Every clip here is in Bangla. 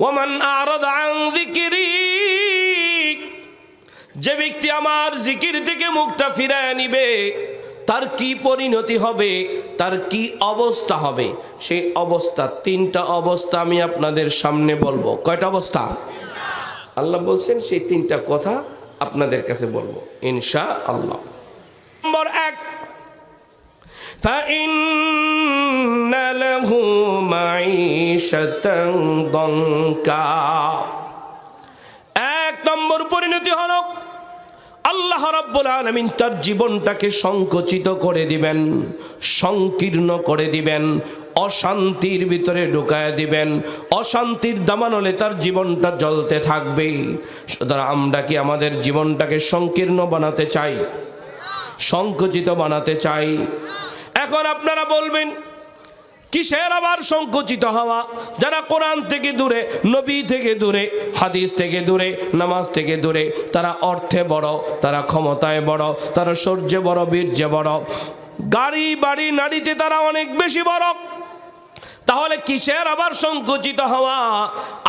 ওমান আরদ আন যিকরি যে ব্যক্তি আমার জিকির থেকে মুখটা ফিরায় নিবে তার কি পরিণতি হবে তার কি অবস্থা হবে সেই অবস্থা তিনটা অবস্থা আমি আপনাদের সামনে বলবো কয়টা অবস্থা আল্লাহ বলছেন সেই তিনটা কথা আপনাদের কাছে বলবো ইনশা আল্লাহ নম্বর এক فإن له মাইশাতান এক নম্বর পরিণতি হল আল্লাহ রাব্বুল তার জীবনটাকে সংকুচিত করে দিবেন, সংকীর্ণ করে দিবেন, অশান্তির ভিতরে ঢুকায় দিবেন, অশান্তির দামানলে তার জীবনটা জ্বলতে থাকবে। সুতরাং আমরা কি আমাদের জীবনটাকে সংকীর্ণ বানাতে চাই? সংকুচিত বানাতে চাই। এখন আপনারা বলবেন কিসের আবার সংকুচিত হওয়া? যারা কোরআন থেকে দূরে, নবী থেকে দূরে, হাদিস থেকে দূরে, নামাজ থেকে দূরে, তারা অর্থে বড়, তারা ক্ষমতায় বড়, তারা সূর্যে বড়, বীর্যে বড়। গাড়ি, বাড়ি নাড়িতে তারা অনেক বেশি বড়। তাহলে কিসের আবার সংকুচিত হওয়া?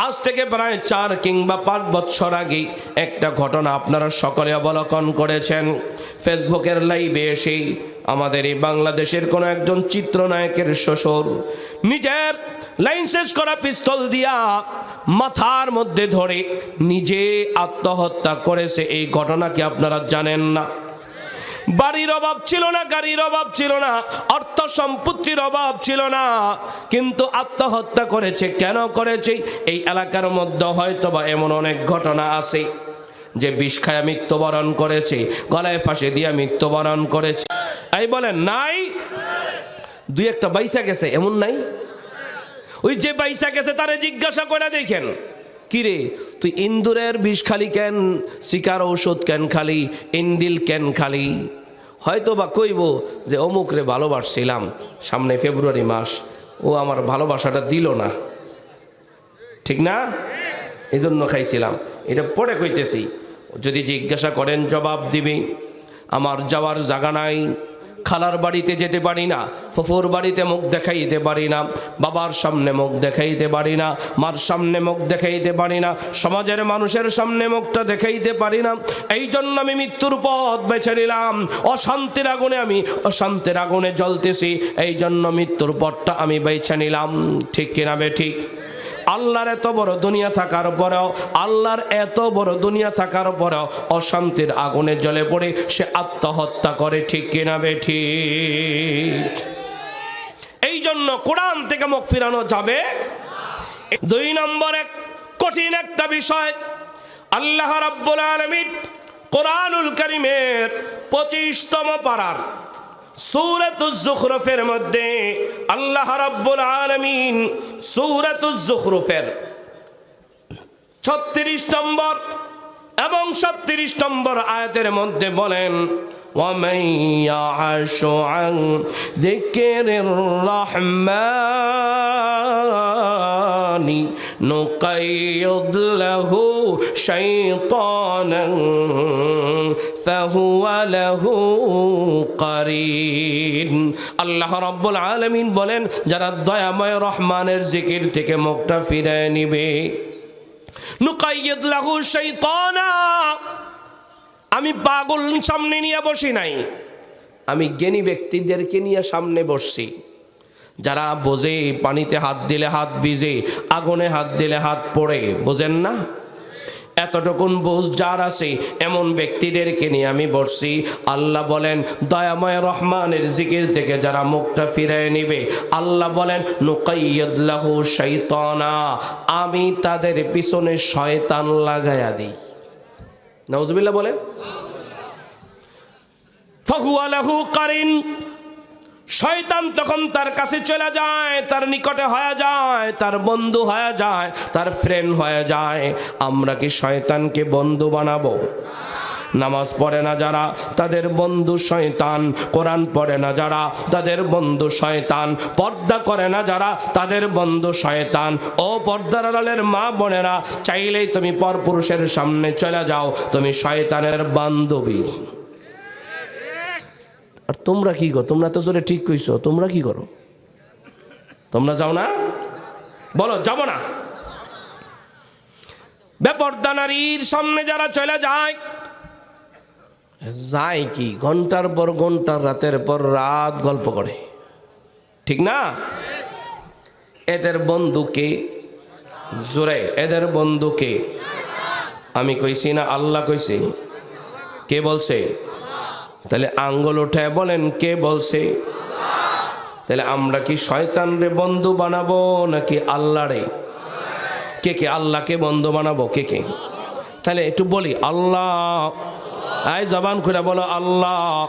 আজ থেকে প্রায় চার কিংবা পাঁচ বছর আগে একটা ঘটনা আপনারা সকলে অবলোকন করেছেন। ফেসবুকের লাইভে এসে আমাদের এই বাংলাদেশের কোনো একজন চিত্রনায়কের শ্বশুর নিজের শেষ করা পিস্তল দিয়া মাথার মধ্যে ধরে নিজে আত্মহত্যা করেছে। এই ঘটনা কি আপনারা জানেন না? বাড়ির অভাব ছিল না, গাড়ির অভাব ছিল না, অর্থ সম্পত্তির অভাব ছিল না, কিন্তু আত্মহত্যা করেছে। কেন করেছে? এই এলাকার মধ্যে হয়তো বা এমন অনেক ঘটনা আছে যে বিষ খায়া মৃত্যুবরণ করেছে, গলায় ফাঁসে দিয়া মৃত্যুবরণ করেছে। এই বলেন, নাই? দুই একটা বাইসা গেছে, এমন নাই? ওই যে বাইসা গেছে, তারে জিজ্ঞাসা করে দেখেন। কিরে তুই ইন্দুরের বিষ খালি কেন, শিকার ঔষধ কেন খালি, ইন্ডিল কেন খালি? হয়তো বা কইব যে অমুক রে ভালোবাসছিলাম সামনে ফেব্রুয়ারি মাস, ও আমার ভালোবাসাটা দিল না। ঠিক না? এই জন্য খাইছিলাম। এটা পরে কইতেছি। যদি জিজ্ঞাসা করেন, জবাব দিবি। আমার যাওয়ার জায়গা নাই। খালার বাড়িতে যেতে পারি না, ফুফুর বাড়িতে মুখ দেখাইতে পারি না, বাবার সামনে মুখ দেখাইতে পারি না, মার সামনে মুখ দেখাইতে পারি না, সমাজের মানুষের সামনে মুখটা দেখাইতে পারি না। এই জন্য আমি মৃত্যুর পথ বেছে নিলাম, অশান্তির আগুনে আমি, অশান্তির আগুনে জ্বলতেছি এই জন্য মৃত্যুর পথটা আমি বেছে নিলাম। ঠিক কিনা বে ঠিক? আল্লাহর এত বড় দুনিয়া থাকার পরেও, আল্লাহর এত বড় দুনিয়া থাকার পরেও অশান্তির আগুনে জ্বলে পড়ে, সে আত্মহত্যা করে, ঠিক কিনা বে ঠিক এই জন্য কোরআন থেকে মুখ ফিরানো যাবে? দুই নম্বর এক কঠিন একটা বিষয়। আল্লাহ রাব্বুল আলামিন কোরআনুল কারিমের পঁচিশতম পাড়ার সূরাতুজ জুখরুফের মধ্যে আল্লাহ রাব্বুল আলামিন সূরাতুজ জুখরুফের 36 নম্বর এবং 37 নম্বর আয়াতের মধ্যে বলেন ومن يعش عن ذكر الرحمن نقيض له شيطانا فهو له قرين আল্লাহ রাব্বুল আলামিন বলেন যারা দয়াময় রহমানের জিকির থেকে মুখটা ফিরায় নিবে নুকাইয়দ লাহু শাইতানা আমি পাগল সামনে নিয়ে বসি নাই আমি জ্ঞানী ব্যক্তিদেরকে নিয়ে সামনে বসছি যারা বোঝে পানিতে হাত দিলে হাত ভিজে আগুনে হাত দিলে হাত পড়ে বোঝেন না এতটুকুন বোঝ যার আছে, এমন ব্যক্তিদেরকে নিয়ে আমি বসছি। আল্লাহ বলেন, দয়াময় রহমানের জিকির থেকে যারা মুখটা ফিরায় নিবে, আল্লাহ বলেন নুকাইয়াদলাহু শৈতানা আমি তাদের পিছনে শয়তান লাগায়া দিই। নওজবিল্লা বলেন। ফহুয়ালাহু কারিন শয়তান তখন তার কাছে চলে যায়, তার নিকটে হয়ে যায়, তার বন্ধু হয়ে যায়, তার ফ্রেন্ড হয়ে যায়। আমরা কি শয়তানকে বন্ধু বানাবো? নামাজ পড়ে না যারা, তাদের বন্ধু শয়তান। কোরআন পড়ে না যারা, তাদের বন্ধু শয়তান। পর্দা করে না যারা, তাদের বন্ধু শয়তান। ও পর্দার আড়ালের মা বোনেরা, চাইলেই তুমি পরপুরুষের সামনে চলে যাও, তুমি শয়তানের বান্ধবী। তোমরা কি করো? তোমরা তো তোরে ঠিক কইছো, তোমরা কি করো? তোমরা যাও না? বলো, যাব না? বেপর্দা নারীর সামনে যারা চলে যায় যায় কি? ঘণ্টার পর ঘণ্টা, রাতের পর রাত গল্প করে। ঠিক না? এদের বন্ধুকে, জোরে, এদের বন্ধুকে, আমি কইছি না, আল্লাহ কইছি। কে বলছে? তাহলে আঙ্গুল উঠায় বলেন, কে বলছে? তাহলে আমরা কি শয়তান রে বন্ধু বানাবো নাকি আল্লাহ রে কে কে? আল্লাহকে বন্ধু বানাবো, কে কে? তাহলে একটু বলি, আল্লাহ। আয় জবান করে বলো, আল্লাহ।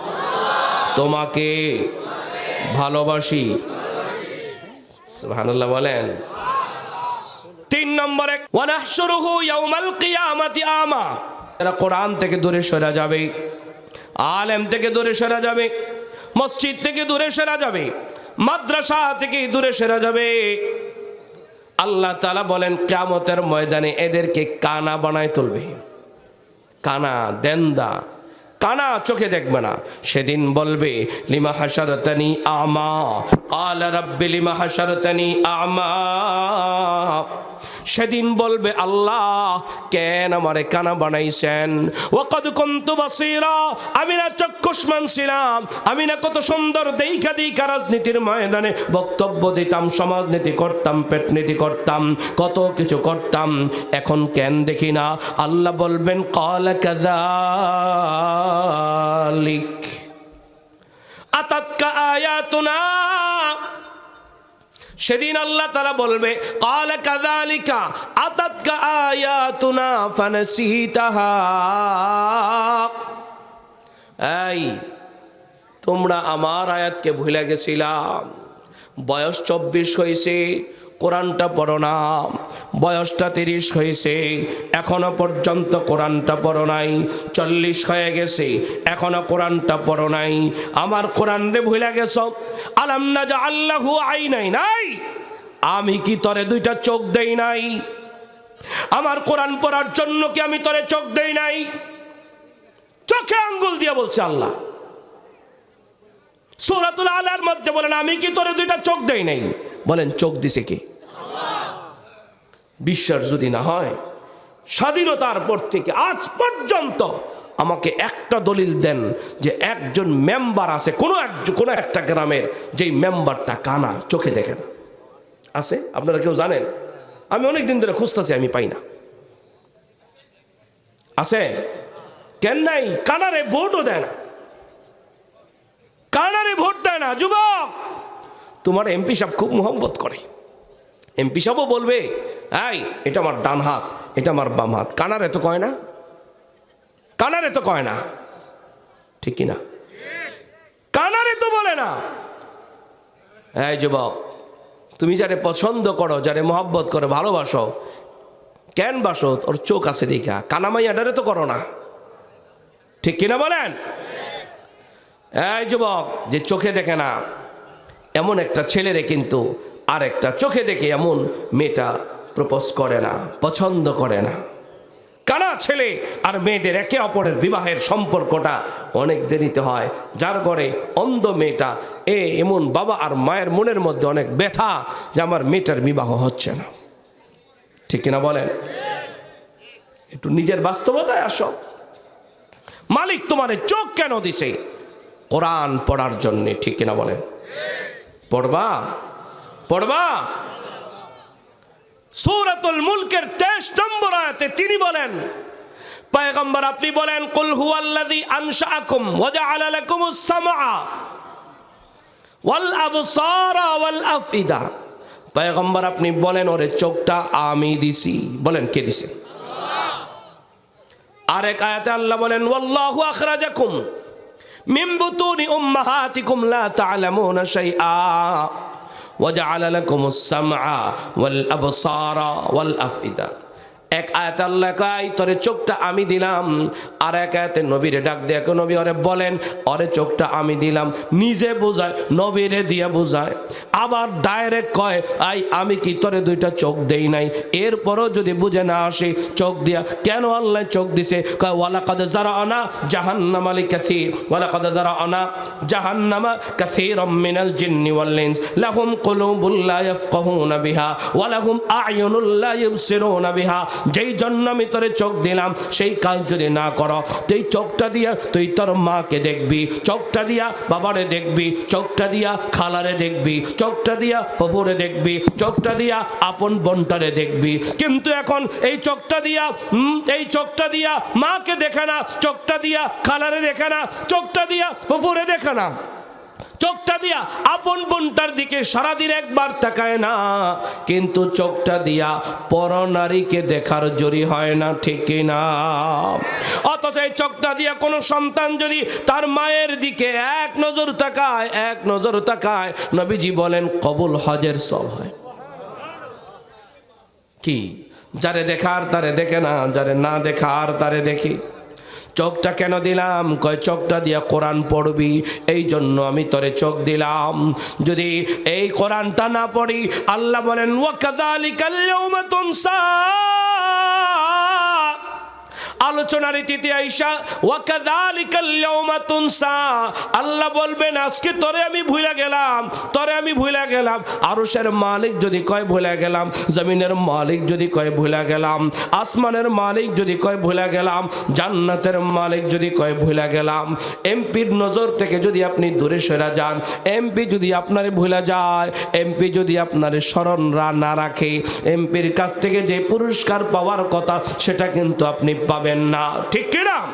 তোমাকে ভালোবাসি। সুবহানাল্লাহ বলেন। তিন নম্বরে ওয়ানাহশুরুহু ইয়াউমাল কিয়ামাতি আমা এরা কোরআন থেকে দূরে সরে যাবে। আলেম থেকে দূরে সরে যাবে, মসজিদ থেকে দূরে সরে যাবে, মাদ্রাসা থেকে দূরে সরে যাবে। আল্লাহ তালা বলেন, কিয়ামতের ময়দানে এদেরকে কানা বানায় তুলবে। কানা, দেন্দা, কানা চোখে দেখবে না। সেদিন বলবে, লিমা হাসারতানি আমা? কাল রব্বি লিমা হাসারতানি আমা? সেদিন বলবে আল্লাহ, কেন আমারে কানা বানাইছেন? ওয়াকাদ কুনতু বাসীরা, আমি না চক্ষুষ্মান ছিলাম আমি না কত সুন্দর দেইখা দেইখা রাজনীতির ময়দানে বক্তব্য দিতাম, সমাজনীতি করতাম, পেটনীতি করতাম, কত কিছু করতাম, এখন কেন দেখি না? আল্লাহ বলবেন, কল কাযালিক। আতাতকা আয়াতুনা সেদিন আল্লাহ তারা বলবে, কাল কাদালিকা আতাতকা আয়াতুনা ফানসিতাহা এই, তোমরা আমার আয়াতকে ভুলে গেছিলাম। বয়স চব্বিশ হয়েছে কোরআনটা পড়ো না। বয়সটা তিরিশ হয়েছে, এখনও পর্যন্ত কোরআনটা পড়ো নাই। চল্লিশ হয়ে গেছে, এখনও কোরআনটা পড়ো নাই। আমার কোরআন রে ভুলে গেছ? আলাম না যা আল্লাহু আই নাই নাই। আমি কি তরে দুইটা চোখ দেই নাই? আমার কোরআন পড়ার জন্য কি আমি তরে চোখ দেই নাই? চোখে আঙ্গুল দিয়ে বলছে আল্লাহ। সূরাতুল আলার মধ্যে বলেন, আমি কি তোরে দুইটা চোখ দেই নাই? বলেন, চোখ দিছে কে? বিশ্বাস যদি না হয়, স্বাধীনতার পর থেকে আজ পর্যন্ত আমাকে একটা দলিল দেন যে একজন মেম্বার আছে, কোনো এক, কোনো একটা গ্রামের যেই মেম্বারটা কানা, চোখে দেখে না। আছে? আপনারা কেউ জানেন? আমি অনেক দিন ধরে খুঁজতেছি, আমি পাই না। আছে? কেন নাই? কানারে ভোটও দেয় না। কানারে ভোট দেয় না, যুবক! তোমার এমপি সাহেব খুব মোহব্বত করে। এমপি সাহেবও বলবে, এই, এটা আমার ডান হাত, এটা আমার বাম হাত। কানারে তো কয় না? কানারে তো কয় না? ঠিক কি না কানারে তো বলে না? এই যুবক, তুমি যারে পছন্দ করো, যারে মোহব্বত করো, ভালোবাসো, কেন বাসো? ওর চোখ আছে দেখা। কানামাইয়াডারে তো করো না। ঠিক কিনা বলেন? এই যুবক, যে চোখে দেখে না, এমন একটা ছেলেরে কিন্তু আর একটা চোখে দেখে এমন মেয়েটা প্রপোজ করে না, পছন্দ করে না। কানা ছেলে আর মেয়েদের একে অপরের বিবাহের সম্পর্কটা অনেক দেরিতে হয়, যার ঘরে অন্ধ মেয়েটা, এ এমন বাবা আর মায়ের মনের মধ্যে অনেক ব্যথা যে আমার মেয়েটার বিবাহ হচ্ছে না। ঠিক কিনা বলেন? একটু নিজের বাস্তবতায় আসো। মালিক তোমারে চোখ কেন দিছে? কোরআন পড়ার জন্য, ঠিক কিনা বলেন? পড়বা? পড়বা। সূরাতুল মুলকের 23 নম্বর আয়াতে তিনি বলেন, পয়গম্বর, আপনি বলেন, কুল হুয়াল্লাযী আনশাআকুম ওয়া জাআলা লাকুমুস সামআ ওয়াল আবসারা ওয়াল আফিদা। পয়গম্বর, আপনি বলেন, ওরে চোখটা আমি দিছি। বলেন, কে দিছে? আরেক আয়াতে আল্লাহ বলেন, ওয়াল্লাহু আখরাজাকুম মিন বুতুনি উম্মাহাতিকুম লা তা'লামুনা শাইআ। ওয়াজআলা লাকুমুস সামআ ওয়াল আবসারা ওয়াল আফইদা এক আয়াত আল্লাহ তোরে চোখটা আমি দিলাম। আর এক আয়াতে নবীরে ডাক দিয়ে নবী ওরে বলেন, ওরে চোখটা আমি দিলাম। নিজে বোঝায়, নবীরে দিয়ে বোঝায়। আবার ডাইরেক্ট কয়, আই, আমি কি তোরে দুইটা চোখ দেই নাই? এরপরও যদি বুঝে না আসে, চোখ দিয়া, কেন আল্লাহ চোখ দিছে? কয় ওয়ালা কাদ যারা আনা জাহান্নাম আলী কাসির। ওয়ালা কাদ যারা আনা জাহান্নামা কাসির মিনাল জিন্নি ওয়াল ইনস। লাহুম কুলুবুল লা ইয়াফকাহুনা বিহা। ওয়া লাহুম আ'য়ুনুল লা বিহা। যেই জন্য আমি তোরে চোখ দিলাম, সেই কাজ যদি না করো, তুই চোখটা দিয়া তুই তোর মাকে দেখবি, চোখটা দিয়া বাবারে দেখবি, চোখটা দিয়া খালারে দেখবি, চোখটা দিয়া ফফুরে দেখবি, চোখটা দিয়া আপন বন্টারে দেখবি। কিন্তু এখন এই চোখটা দিয়া এই চোখটা দিয়া মাকে দেখে না, চোখটা দিয়া খালারে দেখে না, চোখটা দিয়া ফফুরে দেখে না। চোখটা দিয়া আপন বোনটার দিকে সারাদিন একবার তাকায় না। কিন্তু চোখটা দিয়া পর নারীকে দেখার জরি হয় না, ঠিক না অথচ এই চোখটা দিয়া কোনো সন্তান যদি তার মায়ের দিকে এক নজর তাকায়, এক নজর তাকায়, নবীজি বলেন, কবুল হজের সব হয়। কি? যারে দেখার তারে দেখে না, যারে না দেখার তারে দেখি। চোখটা কেন দিলাম? কয়, চোখটা দিয়ে কোরআন পড়বি, এই জন্য আমি তোরে চোখ দিলাম। যদি এই কোরআনটা না পড়ি, আল্লাহ বলেন ওয়াকাযালিকাল ইয়াউমা তুনসা। আলোচনার ইতিতে আইসা তুনসা। আল্লাহ বলবেন, আজকে তোরে আমি ভুলে গেলাম, তোরে আমি ভুলে গেলাম। আরশের মালিক যদি কয় ভুলে গেলাম। জমিনের মালিক যদি কয় ভুলে গেলাম। আসমানের মালিক যদি কয় ভুলে গেলাম। জান্নাতের মালিক যদি কয় ভুলে গেলাম। এমপির নজর থেকে যদি আপনি দূরে সরে যান, এমপি যদি আপনারে ভুলে যায়, এমপি যদি আপনারে স্মরণ না রাখে, এমপির কাছ থেকে যে পুরস্কার পাওয়ার কথা, সেটা কিন্তু আপনি পাবেন না। ঠিক কিনা?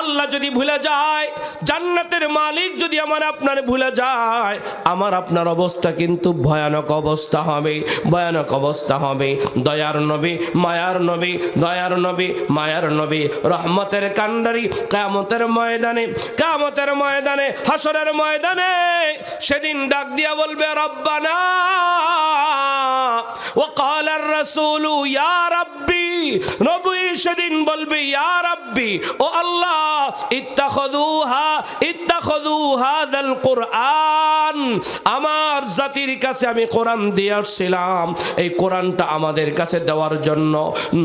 আল্লাহ যদি ভুলে যায় জান্নাতের মালিক যদি আমার আপনার ভুলে যায় আমার আপনার অবস্থা কিন্তু ভয়ানক অবস্থা হবে ভয়ানক অবস্থা হবে দয়ার নবী মায়ার নবী দয়ার নবী মায়ার নবী রহমতের কান্ডারি কামতের ময়দানে কামতের ময়দানে হাসরের ময়দানে সেদিন ডাক দিয়া বলবে রব্বানা وقال الرسول يا ربي নবী সেদিন বলবে ইয়া রাব্বি ও আল্লাহ اتخذوها اتخذوا هذا القرآن. কুরআন, আমার জাতির কাছে আমি কোরআন দিয়ে আসছিলাম। এই কোরআনটা আমাদের কাছে দেওয়ার জন্য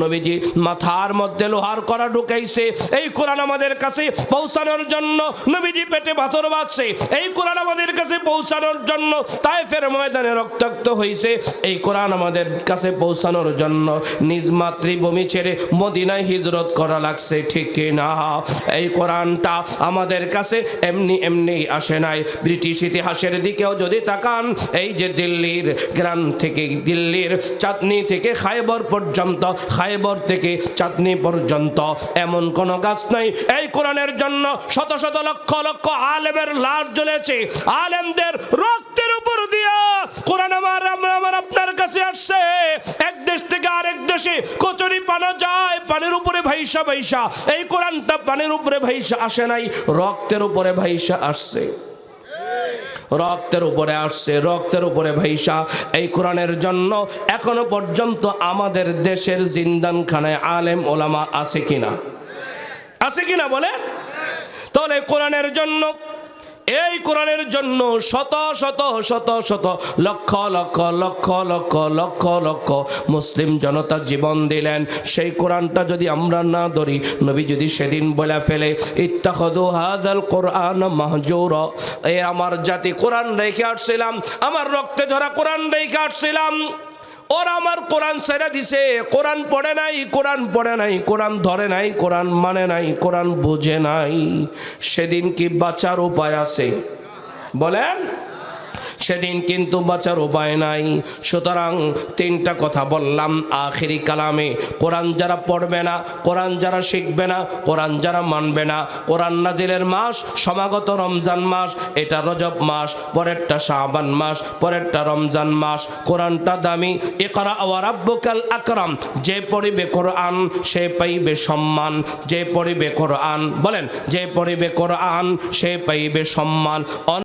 নবীজি মাথার মধ্যে লোহার করা ঢুকাইছে। এই কোরআন আমাদের কাছে পৌঁছানোর জন্য নবীজি পেটে পাথর বাঁধছে। এই কোরআন আমাদের কাছে পৌঁছানোর জন্য তাইফের ময়দানে রক্তাক্ত হয়েছে এই কোরআন আমাদের কাছে পৌঁছানোর জন্য নিজ মাতৃভূমি ছেড়ে মদিনায় হিজরত করা লাগছে, ঠিক না এই কোরআনটা আমাদের কাছে এমনি এমনি আসে নাই। ব্রিটিশ ইতিহাসের দিকেও যদি তাকান, এই যে দিল্লির গ্রাম থেকে দিল্লির চাঁদনি থেকে খাইবর পর্যন্ত, খাইবর থেকে চাঁদনি পর্যন্ত এমন কোন গাছ নাই। এই কোরআনের জন্য শত শত লক্ষ লক্ষ আলেমের লাশ জ্বলেছে। আলেমদের রক্তের উপর দিয়া কোরআন আমরা, আমার আপনার কাছে আসছে। এক দেশ থেকে আরেক দেশে কচুরি পানা যায়, পানির উপরে ভাইসা ভাইসা। এই কোরআনটা পানির উপরে ভাইসা আসে নাই, রক্তের উপরে ভাইসা আসছে। রক্তের উপরে আসছে, রক্তের উপরে ভাইসা। এই কোরআনের জন্য এখনও পর্যন্ত আমাদের দেশের জিন্দানখানায় আলেম, ওলামা আছে কিনা? আছে কিনা বলে তাহলে কোরআনের জন্য এই কোরআনের জন্য শত শত শত শত, লক্ষ লক্ষ লক্ষ লক্ষ লক্ষ লক্ষ মুসলিম জনতা জীবন দিলেন। সেই কোরআনটা যদি আমরা না ধরি, নবী যদি সেদিন বলে ফেলে ইত্তাখদু হাদাল কোরআন মাহজুর এ আমার জাতি কোরআন রেখে আসছিলাম, আমার রক্তে ধরা কোরআন রেখে আসছিলাম ওরা আমার কোরআন ছেড়ে দিছে। কোরআন পড়ে নাই, কোরআন পড়ে নাই, কোরআন ধরে নাই, কোরআন মানে নাই, কোরআন বুঝে নাই। সেদিন কি বাঁচার উপায় আছে? বলেন। সেদিন কিন্তু বাঁচার উপায় নাই। সুতরাং তিনটা কথা বললাম আখেরি কালামে। কোরআন যারা পড়বে না, কোরআন যারা শিখবে না, কোরআন যারা মানবে না, কোরআন নাজিলের মাস, সমাগত রমজান মাস, এটা রজব মাস, পরেরটা শাবান মাস, পরেরটা রমজান মাস। কোরআনটা দামি। ইকরা ওয়ারাব্বুকাল আকরাম। যে পড়িবে কোরআন, সে পাইবে সম্মান। যে পড়িবে কোরআন, বলেন, যে পড়িবে কোরআন, সে পাইবে সম্মান।